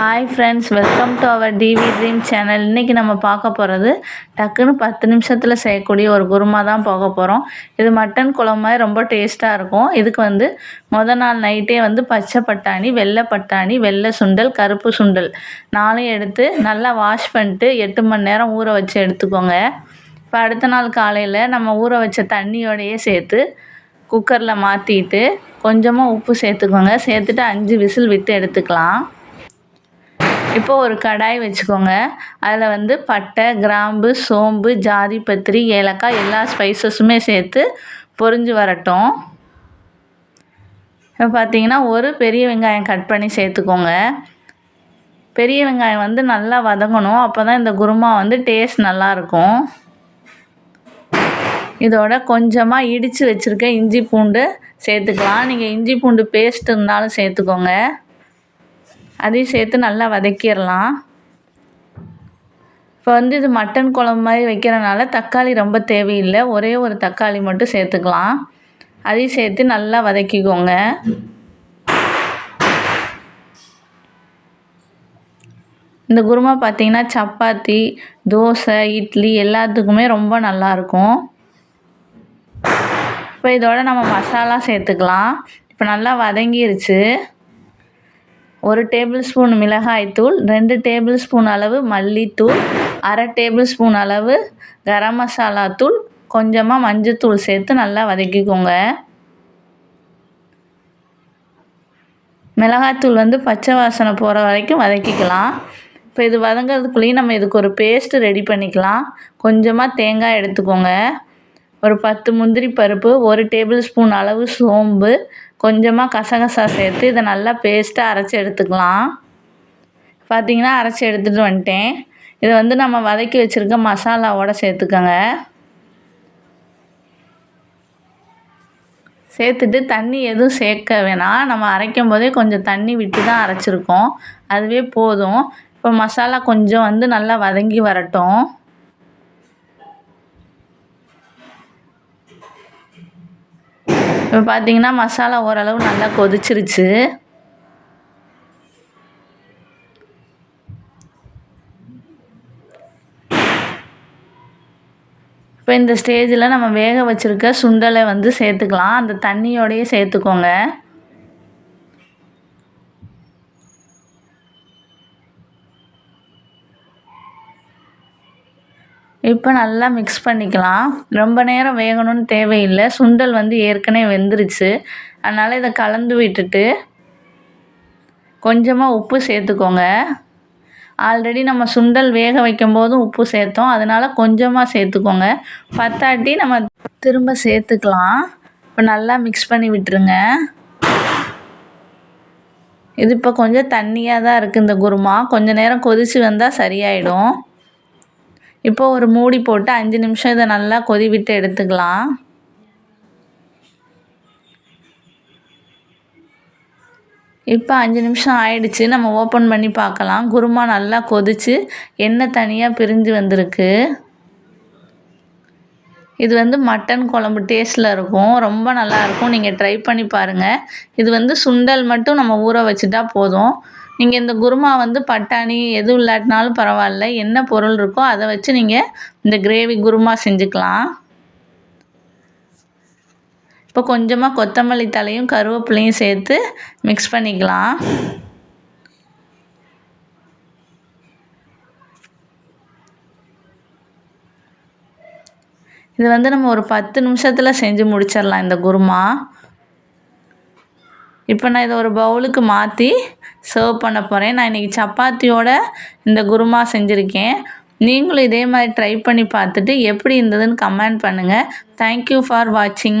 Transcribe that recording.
Hi friends welcome to our TV dream channel இன்றைக்கி நம்ம பார்க்க போகிறது டக்குன்னு பத்து நிமிஷத்தில் செய்யக்கூடிய ஒரு குருமா தான் போக போகிறோம் இது மட்டன் குழம்பு ரொம்ப டேஸ்ட்டாக இருக்கும். இதுக்கு வந்து மொதல் நாள் நைட்டே வந்து பச்சை பட்டாணி வெள்ளை பட்டாணி வெள்ளை சுண்டல் கருப்பு சுண்டல் நாளையும் எடுத்து நல்லா வாஷ் பண்ணிட்டு எட்டு மணி நேரம் ஊற வச்சு எடுத்துக்கோங்க. இப்போ அடுத்த நாள் காலையில் நம்ம ஊற வச்ச தண்ணியோடையே சேர்த்து குக்கரில் மாற்றிட்டு கொஞ்சமாக உப்பு சேர்த்துக்கோங்க. சேர்த்துட்டு அஞ்சு விசில் விட்டு எடுத்துக்கலாம். இப்போ ஒரு கடாய் வச்சுக்கோங்க. அதில் வந்து பட்டை கிராம்பு சோம்பு ஜாதி பத்திரி ஏலக்காய் எல்லா ஸ்பைசஸுமே சேர்த்து பொரிஞ்சு வரட்டும். இப்போ பார்த்தீங்கன்னா ஒரு பெரிய வெங்காயம் கட் பண்ணி சேர்த்துக்கோங்க. பெரிய வெங்காயம் வந்து நல்லா வதங்கணும். அப்போ தான் இந்த குருமா வந்து டேஸ்ட் நல்லாயிருக்கும். இதோட கொஞ்சமாக இடித்து வச்சுருக்க இஞ்சி பூண்டு சேர்த்துக்கலாம். நீங்கள் இஞ்சி பூண்டு பேஸ்ட் இருந்தாலும் சேர்த்துக்கோங்க. அதையும் சேர்த்து நல்லா வதக்கிடலாம். இப்போ வந்து இது மட்டன் குழம்பு மாதிரி வைக்கிறனால தக்காளி ரொம்ப தேவையில்லை. ஒரே ஒரு தக்காளி மட்டும் சேர்த்துக்கலாம். அதையும் சேர்த்து நல்லா வதக்கிக்கோங்க. இந்த குருமா பார்த்திங்கன்னா சப்பாத்தி தோசை இட்லி எல்லாத்துக்குமே ரொம்ப நல்லாயிருக்கும் இப்போ இதோட நம்ம மசாலா சேர்த்துக்கலாம். இப்போ நல்லா வதங்கிருச்சு. ஒரு டேபிள் ஸ்பூன் மிளகாய்த்தூள் ரெண்டு டேபிள் ஸ்பூன் அளவு மல்லித்தூள் அரை டேபிள் ஸ்பூன் அளவு கரம் மசாலா தூள் கொஞ்சமாக மஞ்சத்தூள் சேர்த்து நல்லா வதக்கிக்கோங்க. மிளகாய்த்தூள் வந்து பச்சை வாசனை போகிற வரைக்கும் வதக்கிக்கலாம். இப்போ இது வதங்கிறதுக்குள்ளேயும் நம்ம இதுக்கு ஒரு பேஸ்ட்டு ரெடி பண்ணிக்கலாம். கொஞ்சமாக தேங்காய் எடுத்துக்கோங்க. ஒரு பத்து முந்திரி பருப்பு ஒரு டேபிள் ஸ்பூன் அளவு சோம்பு கொஞ்சமாக கசகசா சேர்த்து இதை நல்லா பேஸ்ட்டாக அரைச்சி எடுத்துக்கலாம். பார்த்திங்கன்னா அரைச்சி எடுத்துகிட்டு வந்துட்டேன். இதை வந்து நம்ம வதக்கி வச்சுருக்க மசாலாவோட சேர்த்துக்கோங்க. சேர்த்துட்டு தண்ணி எதுவும் சேர்க்க வேணாம். நம்ம அரைக்கும் போதே கொஞ்சம் தண்ணி விட்டு தான் அரைச்சிருக்கோம். அதுவே போதும். இப்போ மசாலா கொஞ்சம் வந்து நல்லா வதங்கி வரட்டும். இப்போ பார்த்தீங்கன்னா மசாலா ஓரளவு நல்லா கொதிச்சிருச்சு. இப்போ இந்த ஸ்டேஜில் நம்ம வேக வச்சுருக்க சுண்டலை வந்து சேர்த்துக்கலாம். அந்த தண்ணியோடையே சேர்த்துக்கோங்க. இப்போ நல்லா மிக்ஸ் பண்ணிக்கலாம். ரொம்ப நேரம் வேகணும்னு தேவையில்லை. சுண்டல் வந்து ஏற்கனவே வெந்துருச்சு. அதனால் இதை கலந்து விட்டுட்டு கொஞ்சமாக உப்பு சேர்த்துக்கோங்க. ஆல்ரெடி நம்ம சுண்டல் வேக வைக்கும் போதும் உப்பு சேர்த்தோம். அதனால் கொஞ்சமாக சேர்த்துக்கோங்க. பத்தாட்டி நம்ம திரும்ப சேர்த்துக்கலாம். இப்போ நல்லா மிக்ஸ் பண்ணி விட்டுருங்க. இது இப்போ கொஞ்சம் தண்ணியாக தான் இருக்குது இந்த குருமா. கொஞ்சம் நேரம் கொதித்து வந்தால் சரியாயிடும். இப்போது ஒரு மூடி போட்டு அஞ்சு நிமிஷம் இதை நல்லா கொதி விட்டு எடுத்துக்கலாம். இப்போ அஞ்சு நிமிஷம் ஆயிடுச்சு. நம்ம ஓப்பன் பண்ணி பார்க்கலாம். குருமா நல்லா கொதித்து எண்ணெய் தனியாக பிரிஞ்சு வந்திருக்கு. இது வந்து மட்டன் குழம்பு டேஸ்ட்டில் இருக்கும். ரொம்ப நல்லாயிருக்கும் நீங்கள் ட்ரை பண்ணி பாருங்கள் இது வந்து சுண்டல் மட்டும் நம்ம ஊற வச்சுட்டா போதும். நீங்கள் இந்த குருமா வந்து பட்டாணி எதுவும் இல்லாட்டினாலும் பரவாயில்ல. என்ன பொருள் இருக்கோ அதை வச்சு நீங்கள் இந்த கிரேவி குருமா செஞ்சுக்கலாம். இப்போ கொஞ்சமாக கொத்தமல்லி தலையும் கருவேப்பிலையும் சேர்த்து மிக்ஸ் பண்ணிக்கலாம். இது வந்து நம்ம ஒரு பத்து நிமிஷத்தில் செஞ்சு முடிச்சிடலாம் இந்த குருமா. இப்போ நான் இதை ஒரு பவுலுக்கு மாற்றி சர்வ் பண்ண போகிறேன் நான் இன்றைக்கி சப்பாத்தியோட இந்த குருமா செஞ்சுருக்கேன். நீங்களும் இதே மாதிரி ட்ரை பண்ணி பார்த்துட்டு எப்படி இருந்ததுன்னு கமெண்ட் பண்ணுங்கள் தேங்க்யூ ஃபார் வாட்சிங்